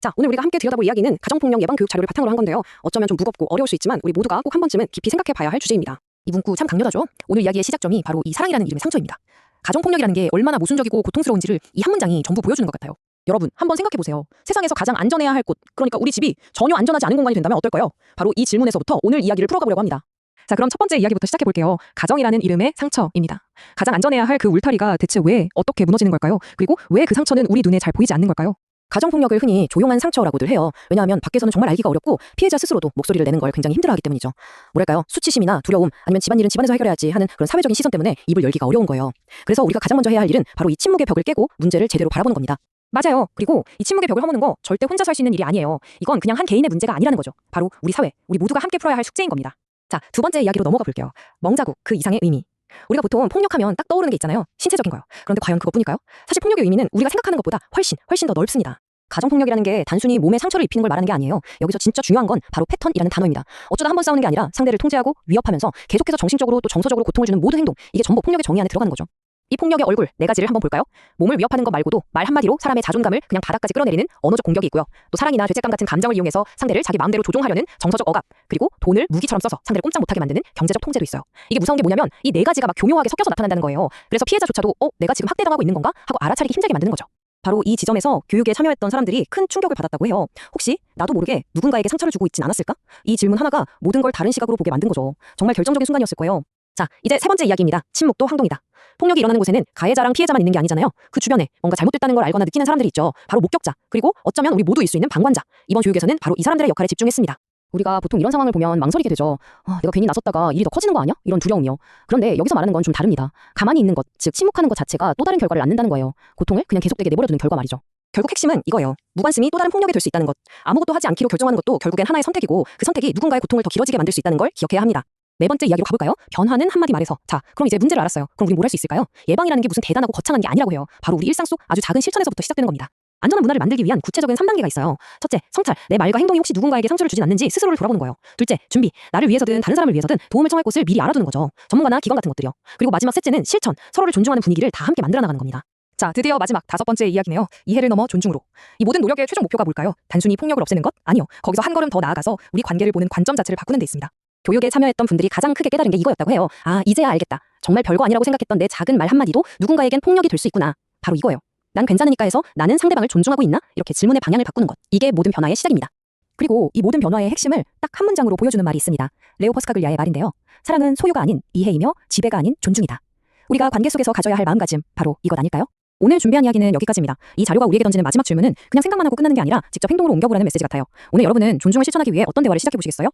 자, 오늘 우리가 함께 들여다볼 이야기는 가정폭력 예방 교육 자료를 바탕으로 한 건데요. 어쩌면 좀 무겁고 어려울 수 있지만 우리 모두가 꼭 한 번쯤은 깊이 생각해 봐야 할 주제입니다. 이 문구 참 강렬하죠? 오늘 이야기의 시작점이 바로 이 사랑이라는 이름의 상처입니다. 가정폭력이라는 게 얼마나 모순적이고 고통스러운지를 이 한 문장이 전부 보여주는 것 같아요. 여러분, 한번 생각해 보세요. 세상에서 가장 안전해야 할 곳, 그러니까 우리 집이 전혀 안전하지 않은 공간이 된다면 어떨까요? 바로 이 질문에서부터 오늘 이야기를 풀어가 보려고 합니다. 자, 그럼 첫 번째 이야기부터 시작해 볼게요. 가정이라는 이름의 상처입니다. 가장 안전해야 할 그 울타리가 대체 왜 어떻게 무너지는 걸까요? 그리고 왜 그 상처는 우리 눈에 잘 보이지 않는 걸까요? 가정폭력을 흔히 조용한 상처라고들 해요. 왜냐하면 밖에서는 정말 알기가 어렵고 피해자 스스로도 목소리를 내는 걸 굉장히 힘들어하기 때문이죠. 뭐랄까요? 수치심이나 두려움 아니면 집안일은 집안에서 해결해야지 하는 그런 사회적인 시선 때문에 입을 열기가 어려운 거예요. 그래서 우리가 가장 먼저 해야 할 일은 바로 이 침묵의 벽을 깨고 문제를 제대로 바라보는 겁니다. 맞아요. 그리고 이 침묵의 벽을 허무는 거 절대 혼자 살수 있는 일이 아니에요. 이건 그냥 한 개인의 문제가 아니라는 거죠. 바로 우리 사회, 우리 모두가 함께 풀어야 할 숙제인 겁니다. 자, 두 번째 이야기로 넘어가 볼게요. 멍자국, 그 이상의 의미. 우리가 보통 폭력하면 딱 떠오르는 게 있잖아요. 신체적인 거요. 그런데 과연 그것뿐일까요? 사실 폭력의 의미는 우리가 생각하는 것보다 훨씬, 훨씬 더 넓습니다. 가정폭력이라는 게 단순히 몸에 상처를 입히는 걸 말하는 게 아니에요. 여기서 진짜 중요한 건 바로 패턴이라는 단어입니다. 어쩌다 한 번 싸우는 게 아니라 상대를 통제하고 위협하면서 계속해서 정신적으로 또 정서적으로 고통을 주는 모든 행동, 이게 전부 폭력의 정의 안에 들어가는 거죠. 이 폭력의 얼굴 네 가지를 한번 볼까요? 몸을 위협하는 것 말고도 말 한마디로 사람의 자존감을 그냥 바닥까지 끌어내리는 언어적 공격이 있고요. 또 사랑이나 죄책감 같은 감정을 이용해서 상대를 자기 마음대로 조종하려는 정서적 억압, 그리고 돈을 무기처럼 써서 상대를 꼼짝 못하게 만드는 경제적 통제도 있어요. 이게 무서운 게 뭐냐면 이 네 가지가 막 교묘하게 섞여서 나타난다는 거예요. 그래서 피해자조차도 어, 내가 지금 학대당하고 있는 건가 하고 알아차리기 힘들게 만드는 거죠. 바로 이 지점에서 교육에 참여했던 사람들이 큰 충격을 받았다고 해요. 혹시 나도 모르게 누군가에게 상처를 주고 있진 않았을까? 이 질문 하나가 모든 걸 다른 시각으로 보게 만든 거죠. 정말 결정적인 순간이었을 거예요. 자, 이제 세 번째 이야기입니다. 침묵도 항동이다. 폭력이 일어나는 곳에는 가해자랑 피해자만 있는 게 아니잖아요. 그 주변에 뭔가 잘못됐다는 걸 알거나 느끼는 사람들이 있죠. 바로 목격자, 그리고 어쩌면 우리 모두일 수 있는 방관자. 이번 교육에서는 바로 이 사람들의 역할에 집중했습니다. 우리가 보통 이런 상황을 보면 망설이게 되죠. 아, 내가 괜히 나섰다가 일이 더 커지는 거 아니야? 이런 두려움이요. 그런데 여기서 말하는 건 좀 다릅니다. 가만히 있는 것, 즉 침묵하는 것 자체가 또 다른 결과를 낳는다는 거예요. 고통을 그냥 계속되게 내버려두는 결과 말이죠. 결국 핵심은 이거예요. 무관심이 또 다른 폭력이 될 수 있다는 것. 아무것도 하지 않기로 결정하는 것도 결국엔 하나의 선택이고 그 선택이 누군가의 고통을 더 길어지게 만들 수 있다는 걸 기억해야 합니다. 네 번째 이야기로 가볼까요? 변화는 한마디 말해서. 자, 그럼 이제 문제를 알았어요. 그럼 우리 뭘 할 수 있을까요? 예방이라는 게 무슨 대단하고 거창한 게 아니라고 해요. 바로 우리 일상 속 아주 작은 실천에서부터 시작되는 겁니다. 안전한 문화를 만들기 위한 구체적인 3단계가 있어요. 첫째, 성찰. 내 말과 행동이 혹시 누군가에게 상처를 주진 않는지 스스로를 돌아보는 거예요. 둘째, 준비. 나를 위해서든 다른 사람을 위해서든 도움을 청할 곳을 미리 알아두는 거죠. 전문가나 기관 같은 것들이요. 그리고 마지막 셋째는 실천. 서로를 존중하는 분위기를 다 함께 만들어 나가는 겁니다. 자, 드디어 마지막 다섯 번째 이야기네요. 이해를 넘어 존중으로. 이 모든 노력의 최종 목표가 뭘까요? 단순히 폭력을 없애는 것? 아니요. 거기서 한 걸음 더 나아가서 우리 관계를 보는 관점 자체를 바꾸는 데 있습니다. 교육에 참여했던 분들이 가장 크게 깨달은 게 이거였다고 해요. 아, 이제야 알겠다. 정말 별거 아니라고 생각했던 내 작은 말 한마디도 누군가에겐 폭력이 될 수 있구나. 바로 이거예요. 난 괜찮으니까 해서 나는 상대방을 존중하고 있나? 이렇게 질문의 방향을 바꾸는 것. 이게 모든 변화의 시작입니다. 그리고 이 모든 변화의 핵심을 딱 한 문장으로 보여주는 말이 있습니다. 레오 퍼스카글리아의 말인데요. 사랑은 소유가 아닌 이해이며 지배가 아닌 존중이다. 우리가 관계 속에서 가져야 할 마음가짐 바로 이것 아닐까요? 오늘 준비한 이야기는 여기까지입니다. 이 자료가 우리에게 던지는 마지막 질문은 그냥 생각만 하고 끝나는 게 아니라 직접 행동으로 옮겨보라는 메시지 같아요. 오늘 여러분은 존중을 실천하기 위해 어떤 대화를 시작해 보시겠어요?